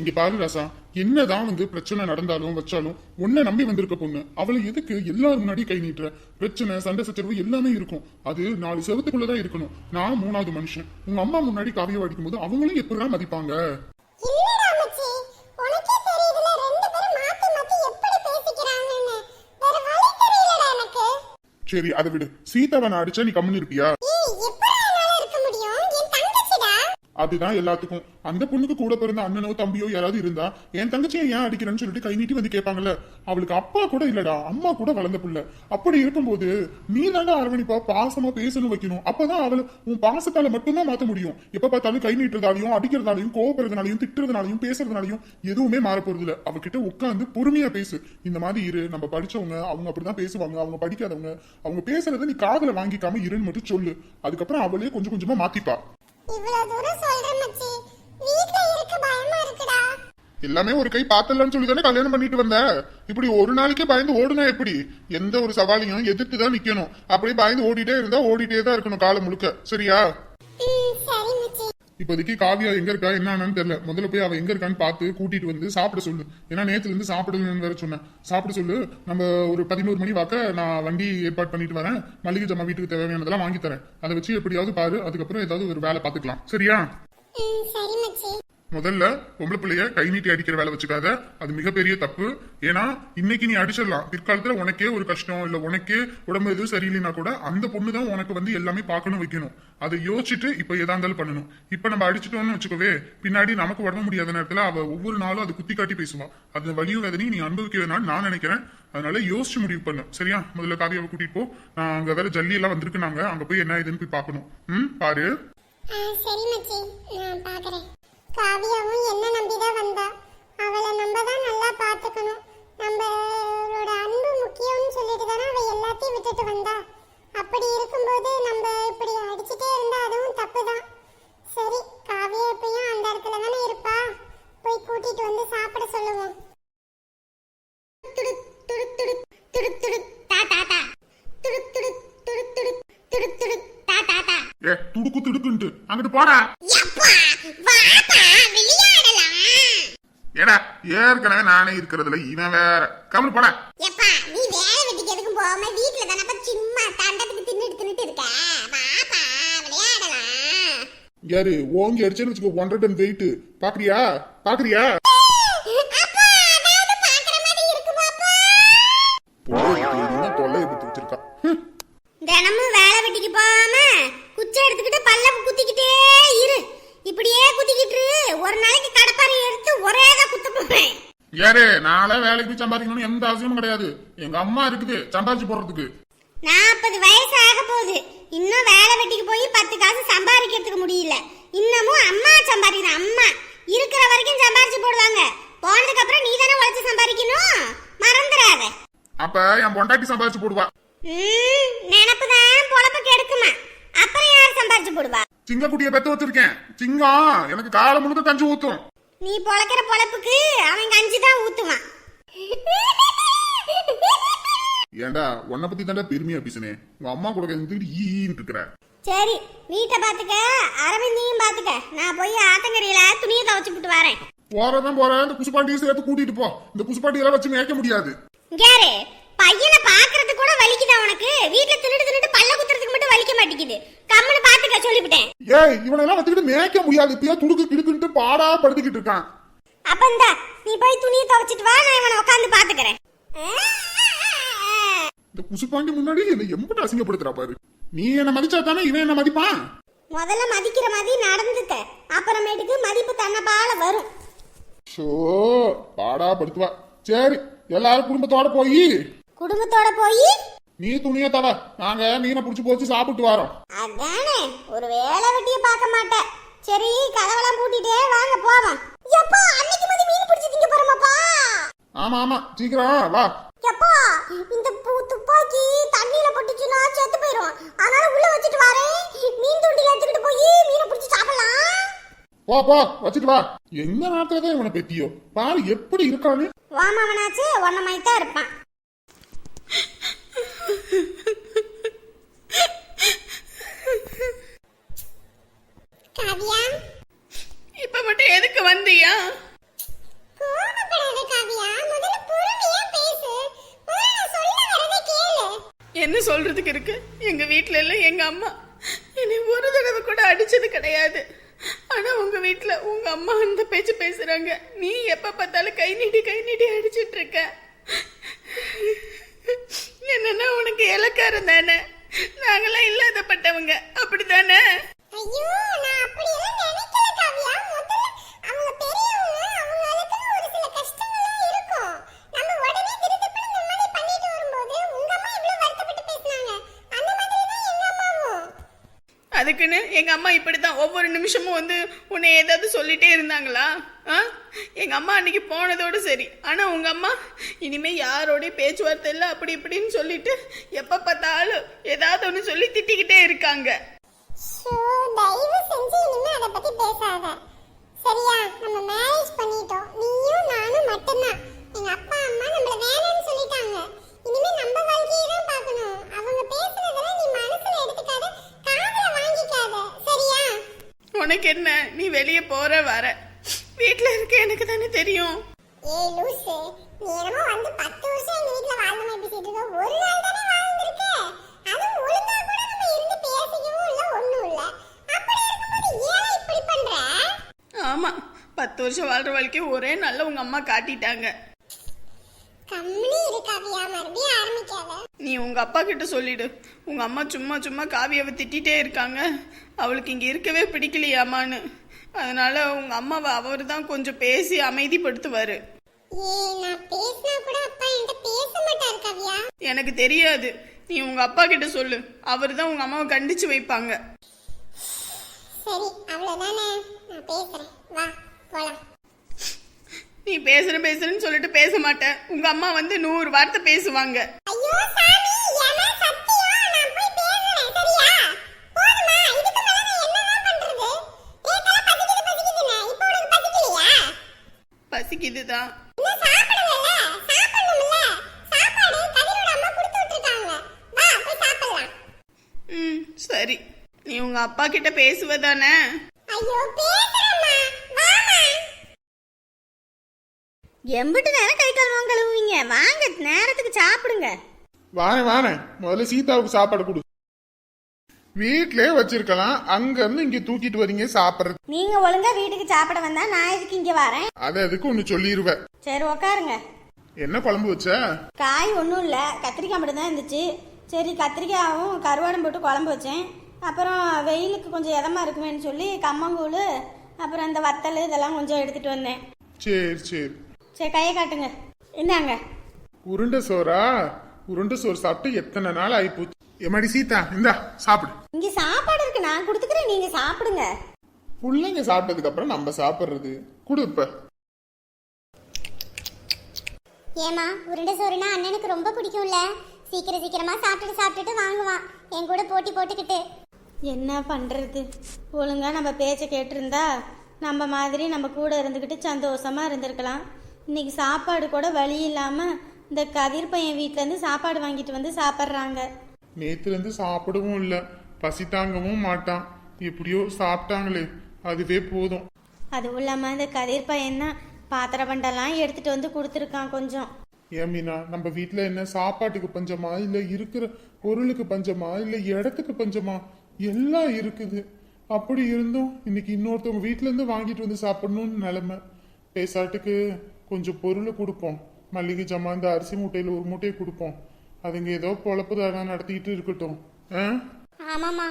இங்க பாரு ராசா என்னதான் வந்து பிரச்சனை நடந்தாலும் வச்சாலும் உன்னை நம்பி வந்திருக்க பொண்ணு. அவளை எதுக்கு எல்லாரும் முன்னாடி கை நீட்டுற? பிரச்சனை சண்டை சச்சரவு எல்லாமே இருக்கும். அது நாலு செவத்துக்குள்ளதான் இருக்கணும். நான் மூணாவது மனுஷன். உங்க அம்மா முன்னாடி காவியம் அடிக்கும் போது அவங்களும் மதிப்பாங்க? எப்படி எனக்கு. சரி அதை விடு. சீதாவை நான் அடிச்சா நீ கம்முன்னு இருப்பியா ஏய் எப்படி என்னால இருக்க முடியும் என் தங்கச்சிடா அதுதான் எல்லாத்துக்கும். அந்த பொண்ணுக்கு கூட பிறந்த அண்ணனோ தம்பியோ யாராவது இருந்தா என் தங்கச்சியை ஏன் அடிக்கிறேன்னு சொல்லிட்டு கை நீட்டி வந்து கேட்பாங்கல்ல. அவளுக்கு அப்பா கூட இல்லடா அம்மா கூட வளர்ந்த புள்ள. அப்படி இருக்கும்போது நீ தாண்டா அரவணிப்பா பாசமா பேசணும் வைக்கணும். அப்பதான் அவளை உன் பாசத்தால மட்டும்தான் மாத்த முடியும். எப்ப பார்த்தாலும் கை நீட்டுறதாலையும் அடிக்கிறதாலையும் கோவப்படுறதுனாலையும் திட்டுறதுனாலையும் பேசுறதுனாலையும் எதுவுமே மாற இல்ல அவகிட்ட உட்காந்து பொறுமையா பேசு. இந்த மாதிரி இரு நம்ம படிச்சவங்க அவங்க அப்படிதான் பேசுவாங்க. அவங்க படிக்காதவங்க அவங்க பேசுறத நீ காதல வாங்கிக்காம இருன்னு மட்டும் சொல்லு. அதுக்கப்புறம் அவளே கொஞ்சம் கொஞ்சமா மாத்திப்பா. இவ்வளவு தூரம் சொல்றேன் மச்சி. வீட்ல இருக்க பயமா இருக்குடா. எல்லாமே ஒரு கை பார்த்தலன்னு சொல்லி தானே கல்யாணம் பண்ணிட்டு வந்த? இப்படி ஒரு நாளைக்கே பயந்து ஓடுனா எப்படி? எந்த ஒரு சவாலையும் எதிர்த்து தான் நிக்கணும். அப்படியே பயந்து ஓடிட்டே இருந்தா ஓடிட்டே தான் இருக்கணும் காலம் முழுக்க. சரியா? சரி மச்சி. இப்போதைக்கு காவியா எங்க இருக்கா என்னன்னு தெரியல. முதல்ல போய் அவ எங்க இருக்கான்னு பார்த்து கூட்டிட்டு வந்து சாப்பிட சொல்லு. ஏன்னா நேத்துல இருந்து சாப்பிடணும்னு வேற சொன்னேன். சாப்பிட சொல்லு. நம்ம ஒரு பதினோரு மணி வாக்க நான் வண்டி ஏற்பாடு பண்ணிட்டு வரேன். மளிகை ஜம்மா வீட்டுக்கு தேவையானதெல்லாம் வாங்கி தரேன். அதை வச்சு எப்படியாவது பாரு. அதுக்கப்புறம் ஏதாவது ஒரு வேலை பார்த்துக்கலாம். சரியா? சரி முதல்ல பொம்பளை பிள்ளைய கை நீட்டி அடிக்கிற வேலை வச்சுக்காத. அது மிகப்பெரிய தப்பு. ஏன்னா இன்னைக்கு நீ அடிச்சிடலாம். பிற்காலத்துல உனக்கே ஒரு கஷ்டம் இல்ல உனக்கே உடம்பு எதுவும் சரியில்லைனா கூட அந்த பொண்ணு தான் உனக்கு வந்து எல்லாமே பார்க்கணும் வைக்கணும். அதை யோசிச்சுட்டு இப்ப எதா இருந்தாலும் பண்ணணும். இப்ப நம்ம அடிச்சிட்டோம்னு வச்சுக்கவே பின்னாடி நமக்கு உடம்பு முடியாத நேரத்துல அவ ஒவ்வொரு நாளும் அது குத்தி காட்டி பேசுவான் அது வலியும் வேதனையும் நீ அனுபவிக்க வேணாம்னு நான் நினைக்கிறேன். அதனால யோசிச்சு முடிவு பண்ணும் சரியா? முதல்ல காவியாவை கூட்டிட்டு போ. நான் அங்க வேற ஜல்லி எல்லாம் வந்திருக்கு நாங்க. அங்க போய் என்ன இதுன்னு போய் பார்க்கணும். ம்? பாரு. சரி மச்சி. நான் பாக்குறேன். காவியாவும் என்ன நம்பிதான் வந்தா? அவளை நம்ம தான் நல்லா பாத்துக்கணும் நம்மளோட அன்பு முக்கியம்னு சொல்லிட்டு தானே அவ எல்லாத்தையும் விட்டுட்டு வந்தா? அப்படி இருக்கும்போது நம்ம இப்படி அடிச்சுட்டே இருந்தா அதுவும் தப்பு தான் சரி காவியா எப்பயும் அந்த இடத்துல தானே இருப்பா? போய் கூட்டிட்டு வந்து சாப்பிட சொல்லுவோம். ஏ துடுக்கு துடுக்குன்ட்டு. அங்கிட்டு போடா. ஏடா ஏற்கனவே நானே இருக்கிறதுல இவன் வேற. கம்மல் போடா. யப்பா நீ வேலை வெட்டிக்கு எதுக்கும் போகாம வீட்ல தானப்பா சும்மா தண்டத்துக்கு தின்னுட்டு தின்னுட்டு இருக்க? வாப்பா விளையாடலாம். யாரு ஓங்கி அடிச்சேன்னு வச்சுக்கோ ஒன்றரை டன் வெயிட் பாக்குறியா? பாக்குறியா? அப்பா அதாவது பாக்குற மாதிரி இருக்குமாப்பா தொல்லையை பத்தி வச்சிருக்கா ஹம். தினமும் வேலை வெட்டிக்கு போகாம குச்சி எடுத்துக்கிட்டு பல்ல குத்திக்கிட்டே இரு இப்படியே குத்திக்கிட்டு இரு. ஒரு நாளைக்கு கடப்பாரை எடுத்து ஒரே தான் குத்த போறேன் யாரு? நாளே வேலைக்கு போய் சம்பாதிக்கணும்னு எந்த அவசியமும் கிடையாது. எங்க அம்மா இருக்குது சம்பாதிச்சு போடுறதுக்கு. நாற்பது வயசு ஆக போகுது. இன்னும் வேலை வெட்டிக்கு போய் பத்து காசு சம்பாதிக்கிறதுக்கு முடியல. இன்னமும் அம்மா சம்பாதிக்கிறேன் அம்மா. இருக்கிற வரைக்கும் சம்பாரிச்சு போடுவாங்க. போனதுக்கு அப்புறம் நீ தானே உழைச்சு சம்பாதிக்கணும்? மறந்துடாத அப்ப என் பொண்டாட்டி சம்பாதிச்சு போடுவா. நினப்புதான். பொழப்ப கெடுக்குமா. அப்புறம் யார் சம்பாரிச்சு போடுவா? சிங்கக்குட்டிய பெத்து வச்சிருக்கேன். சிங்கம் எனக்கு காலம் முழுக்க கஞ்சி ஊத்தும். நீ பொழைக்கிற பொழப்புக்கு அவன் கஞ்சி தான் ஊத்துவான். ஏன்டா உன்னை பத்தி தாண்டா பெருமையா பேசுனேன் உங்க அம்மா கூட இருந்துட்டு ஈன்னு இருக்கிற சரி வீட்டை பாத்துக்க அரவிந்தையும் பாத்துக்க நான் போய் ஆத்தங்கரையில துணியை துவைச்சு விட்டு வரேன். போறதான் போறேன். இந்த குசுப்பாட்டியும் சேர்த்து கூட்டிட்டு போ. இந்த எல்லாம் வச்சு மேய்க்க முடியாது. கேரு பையனை பாக்குறது கூட வலிக்குதா உனக்கு? வீட்ல தின்னுட்டு தின்னுட்டு பல்ல குத்துறதுக்கு மட்டும் வலிக்க மாட்டேங்குது. கம்முன்னு பாத்துக்க சொல்லிவிட்டேன். ஏய் இவனெல்லாம் வச்சுக்கிட்டு மேய்க்க முடியாது. இப்பயா துடுக்கு கிடுக்குன்ட்டு பாடா படுத்திக்கிட்டு இருக்கான். அப்ப இந்தா நீ போய் துணியை துவைச்சிட்டு வா நான் இவனை உட்காந்து பாத்துக்கிறேன். இந்த குசுப்பாண்டி முன்னாடி என்ன எம்பிட்டு அசிங்கப்படுத்துறா பாரு. நீ என்ன மதிச்சா தானே இவன் என்ன மதிப்பான்? முதல்ல மதிக்கிற மாதிரி நடந்துக்க. அப்புறமேட்டுக்கு மதிப்பு தன்னபால வரும். ஷோ பாடா படுத்துவா. சரி எல்லாரும் குடும்பத்தோட போய். குடும்பத்தோட போய்? நீ துணிய தவ. நாங்க மீனை புடிச்சு போச்சு சாப்பிட்டு வரோம். அதானே. ஒரு வேலை வெட்டிய பார்க்க மாட்டேன். சரி கதவெல்லாம் பூட்டிட்டே வாங்க போவோம். எப்பா அன்னைக்கு மதி மீன் பிடிச்சி திங்க போறோமாப்பா? ஆமா ஆமா. சீக்கிரம் வா. எப்பா இந்த பூ துப்பாக்கி தண்ணியில பட்டுச்சுன்னா செத்து போயிடும் அதனால உள்ள வச்சுட்டு வரேன் மீன் தொட்டில எடுத்துக்கிட்டு போய் மீனை பிடிச்சி சாப்பிடலாம். போ போ. வச்சுட்டு வா. எந்த நேரத்துல தான் இவனை பெத்தியோ? பாரு எப்படி இருக்கான்னு. வாமாவனாச்சு ஒன்ன மாதிரி தான் இருப்பான். காவியா? இப்ப மட்டும் எதுக்கு வந்தியா? என்ன சொல்றதுக்கு இருக்கு? எங்க வீட்ல இல்ல எங்க அம்மா. என்னை ஒரு தடவை கூட அடிச்சது கிடையாது. ஆனா உங்க வீட்ல உங்க அம்மா அந்த பேச்சு பேசுறாங்க. நீ எப்ப பார்த்தாலும் கை நீட்டி கை நீட்டி அடிச்சிட்டு இருக்க. என்னன்னா உனக்கு இலக்காரம் தானே? நாங்களாம் இல்லாதப்பட்டவங்க. அப்படித்தானே? ஐயோ நான் அப்படியெல்லாம் நினைக்கல காவியா. முதல்ல அவங்க பெரியவங்க அவங்களுக்குன்னு ஒரு சில கஷ்டங்கள்லாம் இருக்கும். நம்ம உடனே திருத்தப்பட இந்த மாதிரி பண்ணிட்டு வரும்போது உங்க அம்மா எவ்வளவு வருத்தப்பட்டு பேசுனாங்க. அந்த மாதிரி தான் எங்க அம்மாவும். அதுக்குன்னு எங்க அம்மா இப்படித்தான் ஒவ்வொரு நிமிஷமும் வந்து உன்னை ஏதாவது சொல்லிட்டே இருந்தாங்களா? ஆ? எங்க அம்மா அன்னைக்கு போனதோட சரி. ஆனா உங்க அம்மா இனிமே யாரோடய பேச்சுவார்த்தை இல்லை அப்படி இப்படின்னு சொல்லிட்டு எப்ப பார்த்தாலும் ஏதாவது ஒன்று சொல்லி திட்டிக்கிட்டே இருக்காங்க. ஷோ தயவு செஞ்சு இனிமே அதை பத்தி பேசாத. சரியா? நம்ம மேரேஜ் பண்ணிட்டோம். நீயும் நானும் மட்டும்தான். எங்க அப்பா அம்மா நம்மள வேணாம்னு சொல்லிட்டாங்க. இனிமே நம்ம வாழ்க்கையை தான் பார்க்கணும். அவங்க பேசுனதெல்லாம் நீ மனசுல எடுத்துக்காத. காதுல வாங்கிக்காத. சரியா? உனக்கு என்ன? நீ வெளியே போற வர. வீட்ல இருக்க எனக்கு தானே தெரியும். ஏய் லூசு நீ என்னமோ வந்து பத்து வருஷம் எங்க வீட்ல வாழ்ந்த மாதிரி பேசிட்டு இருக்க ஒரு நாள் தானே வாழ்ந்திருக்க அதுவும் ஒழுங்கா கூட நம்ம இருந்து பேசிக்கவும் இல்ல ஒண்ணும் இல்ல அப்படி இருக்கும்போது ஏன் இப்படி பண்ற ஆமா பத்து வருஷம் வாழ்ற வாழ்க்கையை ஒரே நாள்ல உங்க அம்மா காட்டிட்டாங்க. நீ உங்க அப்பா கிட்ட சொல்லிடு. உங்க அம்மா சும்மா சும்மா காவியாவை திட்டிகிட்டே இருக்காங்க. அவளுக்கு இங்க இருக்கவே பிடிக்கலையாமான்னு. அதனால உங்க அம்மாவை அவர் தான் கொஞ்சம் பேசி அமைதிப்படுத்துவாரு. எனக்கு தெரியாது. நீ உங்க அப்பா கிட்ட சொல்லு. அவர் தான் உங்க அம்மாவை கண்டிச்சு வைப்பாங்க. சரி அவ்வளவுதானே. நான் பேசுறேன். வா. போலாம். நீ பேசுற பேசுறேன்னு சொல்லிட்டு பேச மாட்டேன். உங்க அம்மா வந்து நூறு வார்த்தை பேசுவாங்க. ஐயோ சாமி என சத்தியம் நான் போய் பேசுறேன் சரியா? போதுமா இதுக்கு மேல நான் என்னதான் பண்றது? ஏத்தல பசிக்குது பசிக்குதுன்னு. இப்போ உனக்கு பசிக்கலையா? பசிக்குது தான் இன்னும் சாப்பிடலல்ல சாப்பிடணும்ல. சாப்பாடு கதிரோட அம்மா கொடுத்து விட்டுருக்காங்க. வா போய் சாப்பிடலாம். ம் சரி. நீ உங்க அப்பா கிட்ட பேசுவதானே? ஐயோ பேசுறேம்மா எம்பிட்டு நேரம் கை கால் வாங்க கழுவுவீங்க. வாங்க நேரத்துக்கு சாப்பிடுங்க. வாரேன் வாரேன். முதல்ல சீதாவுக்கு சாப்பாடு கொடு. வீட்லயே வச்சிருக்கலாம். அங்க இருந்து இங்க தூக்கிட்டு வரீங்க சாப்பிடுறது நீங்க ஒழுங்கா வீட்டுக்கு சாப்பிட வந்தா நான் எதுக்கு இங்க வரேன்? அது அதுக்கு ஒண்ணு சொல்லிடுவேன் சரி உக்காருங்க. என்ன குழம்பு வச்ச? காய் ஒன்றும் இல்லை. கத்திரிக்காய் மட்டும் தான் இருந்துச்சு. சரி கத்திரிக்காயும் கருவாடும் போட்டு குழம்பு வச்சேன். அப்புறம் வெயிலுக்கு கொஞ்சம் இதமா இருக்குமேன்னு சொல்லி கம்மங்கூழ் அப்புறம் இந்த வத்தல் இதெல்லாம் கொஞ்சம் எடுத்துட்டு வந்தேன். சரி சரி. சரி கையை காட்டுங்க. என்னங்க உருண்டை சோறா? உருண்டை சோறு சாப்பிட்டு எத்தனை நாள் ஆயிப்போச்சு எம்மாடி சீதா இந்தா சாப்பிடு. இங்க சாப்பாடு இருக்கு நான் கொடுத்துக்கிறேன் நீங்க சாப்பிடுங்க. பிள்ளைங்க சாப்பிட்டதுக்கு அப்புறம் நம்ம சாப்பிடுறது. கொடு இப்ப. ஏமா உருண்டை சோறுனா அண்ணனுக்கு ரொம்ப பிடிக்கும்ல. சீக்கிரம் சீக்கிரமா சாப்பிட்டுட்டு சாப்பிட்டுட்டு வாங்குவான். என் கூட போட்டி போட்டுக்கிட்டு. என்ன பண்ணுறது ஒழுங்கா நம்ம பேச்சை கேட்டிருந்தா நம்ம மாதிரி நம்ம கூட இருந்துக்கிட்டு சந்தோஷமா இருந்திருக்கலாம். இன்னைக்கு சாப்பாடு கூட வழி இல்லாமல் இந்த கதிர் பையன் வீட்டிலேருந்து சாப்பாடு வாங்கிட்டு வந்து சாப்பிட்றாங்க. நேத்துல இருந்து சாப்பிடவும் இல்ல. பசி தாங்கவும் மாட்டான். எப்படியோ சாப்பிட்டாங்களே. அதுவே போதும். அதுவும் இல்லாமல் இந்த கதிர் பையன் தான் பாத்திர பண்டெல்லாம் எடுத்துகிட்டு வந்து கொடுத்துருக்கான் கொஞ்சம். ஏன் மீனா நம்ம வீட்ல என்ன சாப்பாட்டுக்கு பஞ்சமா இல்ல இருக்கிற பொருளுக்கு பஞ்சமா இல்ல இடத்துக்கு பஞ்சமா? எல்லாம் இருக்குது. அப்படி இருந்தும் இன்னைக்கு இன்னொருத்தவங்க வீட்ல இருந்து வாங்கிட்டு வந்து சாப்பிடணும்னு நிலைமை. பேசாட்டுக்கு கொஞ்சம் பொருள் கொடுப்போம். மல்லிகை ஜாமான் இந்த அரிசி மூட்டையில் ஒரு மூட்டையை கொடுப்போம். அதுங்க ஏதோ பொழப்பு தான் நடத்திக்கிட்டு இருக்கட்டும். ஆ? ஆமாமா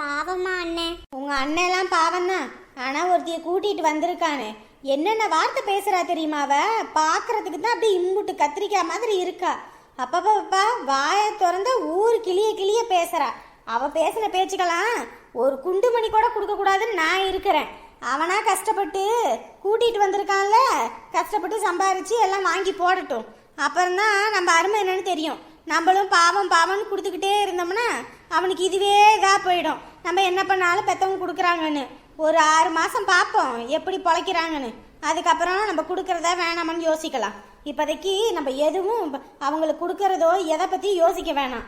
பாவமா அண்ணன் உங்கள் அண்ணெல்லாம் பாவம் தான் ஆனால் ஒருத்திய கூட்டிகிட்டு வந்திருக்கானே. என்னென்ன வார்த்தை பேசுகிறா தெரியுமா அவ? பார்க்கறதுக்கு தான் அப்படியே இம்புட்டு கத்திரிக்காய் மாதிரி இருக்கா. அப்பப்பா வாயை திறந்த ஊர் கிளிய கிளிய பேசுறா. அவ பேசுற பேச்சுக்கெல்லாம் ஒரு குண்டு மணி கூட கொடுக்க கூடாதுன்னு நான் இருக்கிறேன். அவனா கஷ்டப்பட்டு கூட்டிகிட்டு வந்திருக்கான்ல. கஷ்டப்பட்டு சம்பாரித்து எல்லாம் வாங்கி போடட்டும். அப்புறம்தான் நம்ம அருமை என்னன்னு தெரியும். நம்மளும் பாவம் பாவம்னு கொடுத்துக்கிட்டே இருந்தோம்னா அவனுக்கு இதுவே இதாக போயிடும். நம்ம என்ன பண்ணாலும் பெற்றவங்க கொடுக்குறாங்கன்னு. ஒரு ஆறு மாதம் பார்ப்போம் எப்படி பொழைக்கிறாங்கன்னு. அதுக்கப்புறம் நம்ம கொடுக்குறதா வேணாமான்னு யோசிக்கலாம். இப்போதைக்கு நம்ம எதுவும் அவங்களுக்கு கொடுக்கறதோ எதை பற்றி யோசிக்க வேணாம்.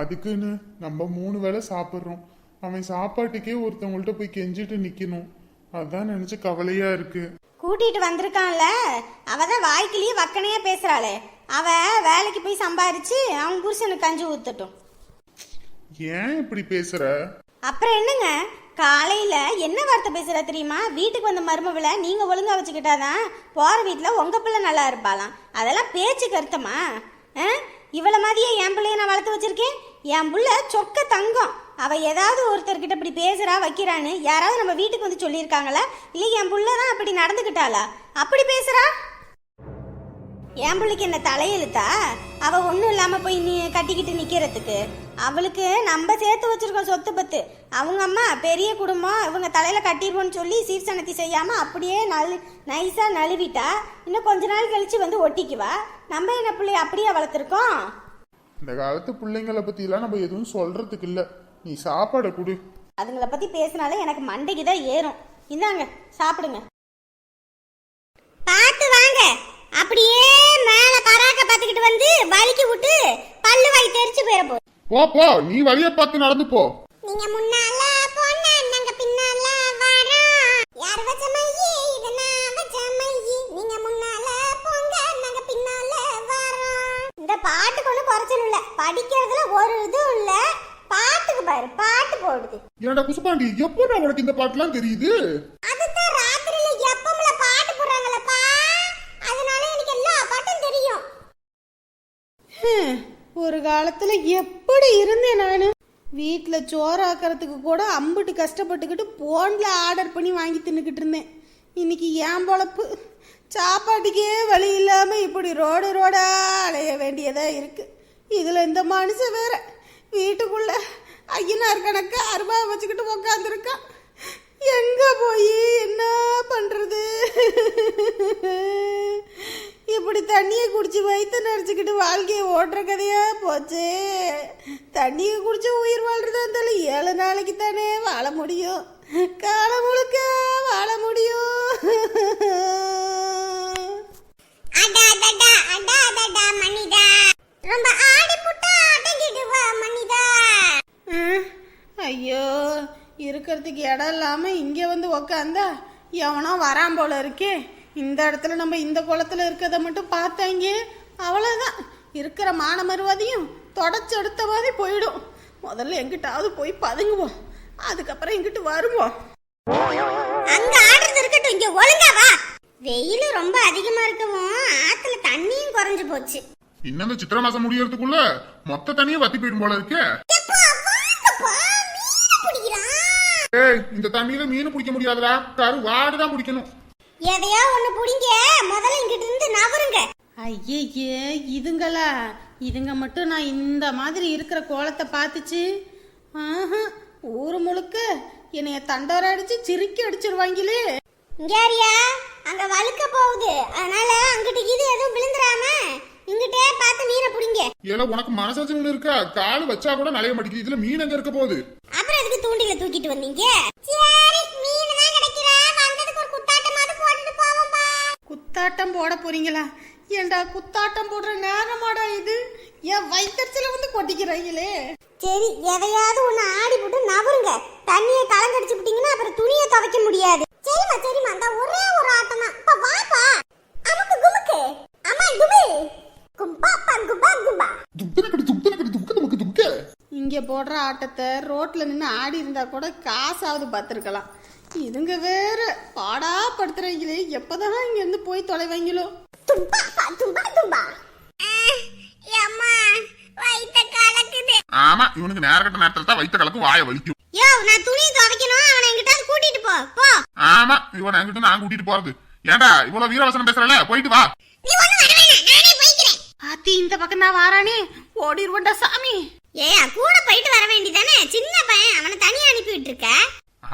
அதுக்குன்னு நம்ம மூணு வேளை சாப்பிட்றோம். அவன் சாப்பாட்டுக்கே ஒருத்தவங்கள்ட்ட போய் கெஞ்சிட்டு நிற்கணும் அதான் நினைச்சு கவலையா இருக்கு. கூட்டிட்டு வந்திருக்கான்ல. அவ தான் வாய்க்கிலேயே வக்கனையா பேசுறாளே. அவ வேலைக்கு போய் சம்பாரிச்சு அவன் புருஷனுக்கு கஞ்சி ஊத்தட்டும். ஏன் இப்படி பேசுற? அப்புறம் என்னங்க? காலையில என்ன வார்த்தை பேசுற தெரியுமா? வீட்டுக்கு வந்த மருமகளை நீங்க ஒழுங்கா வச்சுக்கிட்டாதான் போற வீட்டுல உங்க பிள்ளை நல்லா இருப்பாளாம். அதெல்லாம் பேச்சுக்கு அர்த்தமா ஆ? இவள மாதிரியே என் பிள்ளைய நான் வளர்த்து வச்சிருக்கேன். என் புள்ள சொக்க தங்கம். அவள் ஏதாவது ஒருத்தர்கிட்ட இப்படி பேசுகிறா வைக்கிறான்னு யாராவது நம்ம வீட்டுக்கு வந்து சொல்லியிருக்காங்களா? இல்லை என் புள்ள தான் அப்படி நடந்துக்கிட்டாளா அப்படி பேசுகிறா என் பிள்ளைக்கு என்ன தலையெழுத்தா? அவள் ஒன்றும் இல்லாமல் போய் நீ கட்டிக்கிட்டு நிற்கிறதுக்கு அவளுக்கு நம்ம சேர்த்து வச்சுருக்கோம் சொத்து பத்து. அவங்க அம்மா பெரிய குடும்பம் இவங்க தலையில் கட்டிடுவோன்னு சொல்லி சீர்சனத்தி செய்யாமல் அப்படியே நழு நைஸாக நழுவிட்டா இன்னும் கொஞ்ச நாள் கழித்து வந்து ஒட்டிக்குவா? நம்ம என்ன பிள்ளைய அப்படியே வளர்த்துருக்கோம்? இந்த காலத்து பிள்ளைங்களை பற்றிலாம் நம்ம எதுவும் சொல்கிறதுக்கு இல்லை. நீ சாப்பாடை கொடு. அதுங்கள பற்றி பேசினாலே எனக்கு மண்டைக்கு தான் ஏறும். இந்தாங்க சாப்பிடுங்க. பார்த்து வாங்க. அப்படியே மேல பராக்க பார்த்துக்கிட்டு வந்து வலிக்கு விட்டு பல்லு வாய் தெரிச்சு போயிட போகுது போ போ. நீ வழிய பார்த்து நடந்து போ. நீங்க முன்னால போனா நாங்க பின்னால வரோம். யார் வச்ச மையி? இது நான் வச்ச மையி. நீங்க முன்னால போங்க நாங்க பின்னால வரோம். இந்த பாட்டுக்கு ஒன்றும் குறைச்சல் இல்லை. படிக்கிறதுல ஒரு இதுவும் இல்லை. பாட்டுக்கு பாரு பாட்டு போடுது. என்னடா குசுபாண்டி எப்போ உனக்கு இந்த பாட்டுலாம் தெரியுது? அதுதான் ராத்திரில எப்பம்ல பாட்டு போடுறாங்களப்பா அதனால எனக்கு எல்லா பாட்டும் தெரியும். ஹம், ஒரு காலத்துல எப்படி இருந்தேன் நான்? வீட்டில் சோறாக்கிறதுக்கு கூட அம்புட்டு கஷ்டப்பட்டுக்கிட்டு போனில் ஆர்டர் பண்ணி வாங்கி தின்னுக்கிட்டு இருந்தேன். இன்னைக்கு ஏன் பொழப்பு? சாப்பாட்டுக்கே வழி இல்லாமல் இப்படி ரோடு ரோடா அலைய வேண்டியதா இருக்கு. இதில் இந்த மனுஷன் வேற வீட்டுக்குள்ள ஐயனார் கணக்கு அருவா வச்சுக்கிட்டு உக்காந்துருக்கான் எங்க போய்? என்ன பண்றது? இப்படி தண்ணியை குடிச்சு வயிற்று நினச்சிக்கிட்டு வாழ்க்கையை ஓட்டுற கதையா போச்சே. தண்ணியை குடிச்சு உயிர் வாழ்றதா இருந்தாலும் ஏழு நாளைக்கு தானே வாழ முடியும். காலம் முழுக்க வாழ முடியும் அடா அடடா அடா அடடா மணிதா ரொம்ப ஆடி புட்டா அடங்கிடுவா மணிதா ம், ஐயோ இருக்கிறதுக்கு இடம் இல்லாமல் இங்கே வந்து உக்காந்தா எவனோ வரான் போல இருக்கே. இந்த இடத்துல நம்ம இந்த குளத்துல இருக்கிறத மட்டும் பார்த்தாங்க. அவ்வளோதான் இருக்கிற மான மறுவாதியும் தொடச்சு எடுத்த மாதிரி போயிடும். முதல்ல எங்கிட்டாவது போய் பதுங்குவோம். அதுக்கப்புறம் எங்கிட்டு வருவோம். அங்க ஆடுறது இருக்கட்டும் இங்க ஒழுங்கா வா. வெயில் ரொம்ப அதிகமா இருக்கவும் ஆத்துல தண்ணியும் குறைஞ்சு போச்சு. இன்னும் சித்திரை மாசம் முடியறதுக்குள்ள மொத்த தண்ணியே வத்தி போயிடும் போல இருக்கே எப்பா, வாங்கப்பா, மீனை பிடிக்கிறான். ஏய் இந்த தண்ணியில மீன் பிடிக்க முடியாதுடா. கரு வாடுதான் பிடிக்கணும். எதையோ ஒண்ணு புடிங்க? முதல்ல இங்கிட்டு இருந்து நவருங்க ஐயே இதுங்களா? இதுங்க மட்டும் நான் இந்த மாதிரி இருக்கிற கோலத்தை பார்த்துச்சு? ஆஹா ஊர் முழுக்க என்னைய தண்டோர அடிச்சு சிரிக்கி அடிச்சிருவாங்களே. இங்க யாரியா? அங்க வழுக்க போகுது. அதனால அங்கிட்டு இது எதுவும் விழுந்துராம இங்கிட்டே பார்த்து மீனை பிடிங்க. ஏல உனக்கு மனசாட்சி ஒண்ணு இருக்கா? கால் வச்சா கூட நலைய மாட்டேங்குது இதுல மீன் எங்க இருக்க போகுது? அப்புறம் எதுக்கு தூண்டில தூக்கிட்டு வந்தீங்க? சரி மீன் தான் கிடைக்கிறா வந்ததுக்கு ஒரு குத்தாட்டமாவது போட்டுட்டு போவோம்பா குத்தாட்டம் போட போறீங்களா? ஏண்டா குத்தாட்டம் போடுற நேரமாடா இது? என் வயிற்றுல வந்து கொட்டிக்கிறாங்களே. சரி எதையாவது ஒண்ணு ஆடி போட்டு நவருங்க போடுற ஆட்டத்தை ரோட்ல நின்று ஆடி இருந்தா கூட காசாவது பார்த்துருக்கலாம். இதுங்க வேற பாடா படுத்துறீங்களே எப்பதான் இங்க இருந்து போய் தொலைவாங்களோ? தும்பா தும்பா தும்பா. அம்மா வயித்த கலக்குது. ஆமா இவனுக்கு நேரகட்ட நேரத்துல தான் வைத்த கலக்கு வாய வலிக்கும். யோ நான் துணியை துவைக்கணும் அவனை என்கிட்ட கூட்டிட்டு போ போ. ஆமா இவன் என்கிட்ட நான் கூட்டிட்டு போறது. ஏன்டா இவ்வளவு வீரவசனம் பேசுறல போயிட்டு வா. நீ ஒண்ணு வர வேணாம் நானே போய்க்கிறேன். ஆத்தி இந்த பக்கம் தான் வாரானே. ஓடிடுவோண்டா சாமி. ஏயா கூட போயிட்டு வர வேண்டியதானே சின்ன பையன் அவனை தனியா அனுப்பி விட்டுருக்க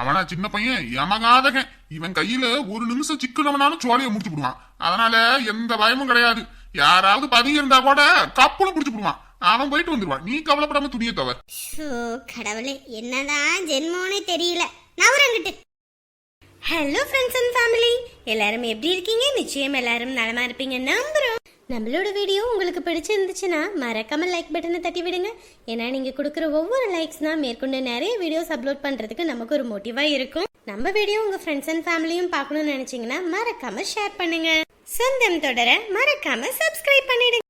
அவனா சின்ன பையன் எமகாதகன் இவன் கையில ஒரு நிமிஷம் சிக்கனவனாலும் சோழிய முடிச்சு விடுவான். அதனால எந்த பயமும் கிடையாது. யாராவது பதுங்கி இருந்தா கூட கப்பலும் பிடிச்சு விடுவான். அவன் போயிட்டு வந்துருவான். நீ கவலைப்படாம துணியை தவர் ஷோ கடவுளே என்னதான் ஜென்மோனே தெரியல. நவரங்கிட்டு ஹலோ ஃப்ரெண்ட்ஸ் அண்ட் ஃபேமிலி எல்லாரும் எப்படி இருக்கீங்க? நிச்சயம் எல்லாரும் நலமா இருப்பீங்க. நம்புறோம். நம்மளோட வீடியோ உங்களுக்கு பிடிச்சிருந்துச்சுன்னா மறக்காம லைக் பட்டனை தட்டி விடுங்க. ஏன்னா நீங்க கொடுக்குற ஒவ்வொரு லைக்ஸ் தான் மேற்கொண்டு நிறைய வீடியோஸ் அப்லோட் பண்றதுக்கு நமக்கு ஒரு மோட்டிவா இருக்கும். நம்ம வீடியோ உங்க ஃப்ரெண்ட்ஸ் அண்ட் ஃபேமிலியும் பார்க்கணும்னு நினைச்சீங்கன்னா மறக்காம ஷேர் பண்ணுங்க. சொந்தம் தொடர மறக்காம சப்ஸ்கிரைப் பண்ணிடுங்க.